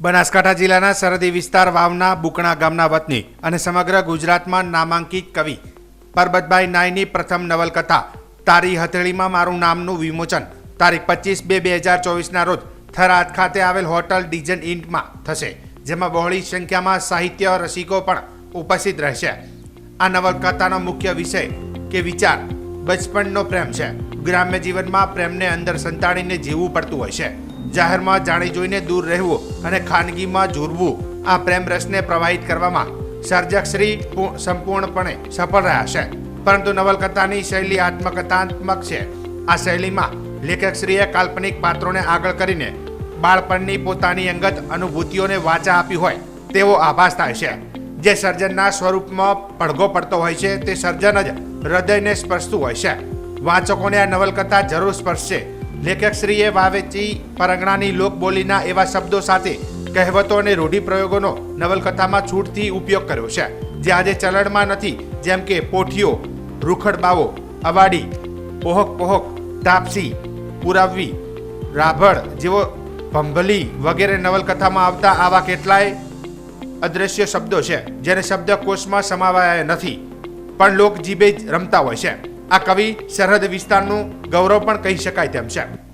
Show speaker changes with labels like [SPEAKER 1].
[SPEAKER 1] બનાસકાંઠા જિલ્લાના સરહદી વિસ્તાર વાવના બુકણા ગામના વતની અને સમગ્ર ગુજરાતમાં નામાંકિત કવિ પરબતભાઈ નાયની પ્રથમ નવલકથા, તારી હથેળીમાં મારું નામનું વિમોચન, તારીખ પચીસ બે બે હજાર ચોવીસના રોજ થરાદ ખાતે આવેલ હોટલ ડિઝન ઇન્ટમાં થશે, જેમાં બહોળી સંખ્યામાં સાહિત્ય રસિકો પણ ઉપસ્થિત રહેશે. આ નવલકથાનો મુખ્ય વિષય કે વિચાર બચપણનો પ્રેમ છે. ગ્રામ્ય જીવનમાં પ્રેમને અંદર સંતાડીને જીવવું પડતું હોય છે. જાહેરમાં જાણી જોઈને દૂર રહેવું અને ખાનગીમાં ઝૂરવું આ પ્રેમ રસને પ્રવાહિત કરવામાં સર્જકશ્રી સંપૂર્ણપણે સફળ રહ્યા છે. પરંતુ નવલકથાની શૈલી આત્મકથાત્મક છે. આ શૈલીમાં લેખકશ્રીએ કાલ્પનિક પાત્રોને આગળ કરીને બાળપણની પોતાની અંગત અનુભૂતિઓને વાચા આપી હોય તેવો આભાસ થાય છે. જે સર્જનના સ્વરૂપમાં પડઘો પડતો હોય છે તે સર્જન જ હૃદયને સ્પર્શતું હોય છે. વાચકોને આ નવલકથા જરૂર સ્પર્શશે. લેખકશ્રીએ વાવેચી પરંગણાની લોકબોલીના એવા શબ્દો સાથે કહેવતો અને રૂઢિપ્રયોગોનો નવલકથામાં છૂટથી ઉપયોગ કર્યો છે. જે આજે ચલણમાં નથી, જેમ કે પોઠીઓ રૂખડબાવો અવાડી, પોહક પોહક, તાપસી, પુરાવવી રાભડ જેવો ભંભલી વગેરે નવલકથામાં આવતા આવા કેટલાય અદ્રશ્ય શબ્દો છે, જેને શબ્દકોશમાં સમાવાયા નથી, પણ લોક જીભે જ રમતા હોય છે. આ કવિ સરહદ વિસ્તારનું ગૌરવ પણ કહી શકાય તેમ છે.